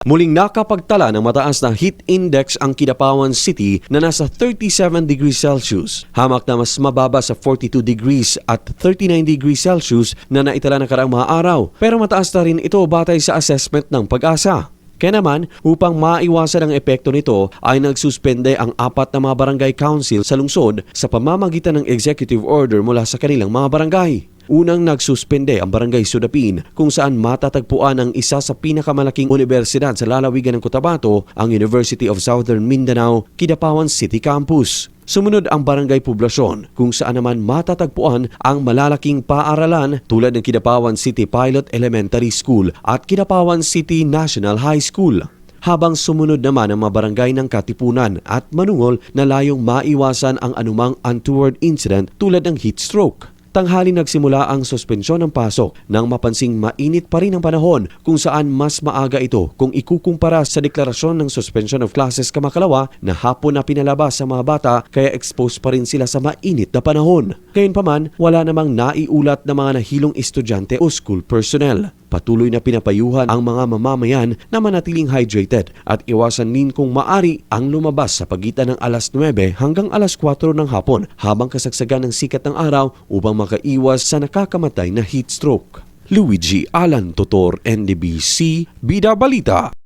Muling nakapagtala ng mataas na heat index ang Kidapawan City na nasa 37 degrees Celsius. Hamak na mas mababa sa 42 degrees at 39 degrees Celsius na naitala na karang mga araw. Pero mataas na rin ito batay sa assessment ng pag-asa. Kaya naman, upang maiwasan ang epekto nito ay nagsuspende ang apat na mga barangay council sa lungsod sa pamamagitan ng executive order mula sa kanilang mga barangay. Unang nagsuspende ang Barangay Sudapin kung saan matatagpuan ang isa sa pinakamalaking universidad sa lalawigan ng Cotabato, ang University of Southern Mindanao, Kidapawan City Campus. Sumunod ang Barangay Poblasyon kung saan naman matatagpuan ang malalaking paaralan tulad ng Kidapawan City Pilot Elementary School at Kidapawan City National High School habang sumunod naman ang mga barangay ng Katipunan at Manungol na layong maiwasan ang anumang untoward incident tulad ng heat stroke. Tanghali nagsimula ang suspensyon ng pasok nang mapansing mainit pa rin ang panahon kung saan mas maaga ito kung ikukumpara sa deklarasyon ng suspension of classes kamakalawa na hapon na pinalabas sa mga bata kaya exposed pa rin sila sa mainit na panahon. Gayunpaman, wala namang naiulat na mga nahilong estudyante o school personnel. Patuloy na pinapayuhan ang mga mamamayan na manatiling hydrated at iwasan din kung maari ang lumabas sa pagitan ng alas 9 hanggang alas 4 ng hapon habang kasagsagan ng sikat ng araw upang makaiwas sa nakakamatay na heat stroke. Luigi Alan Totor, NDBC, Bida Balita.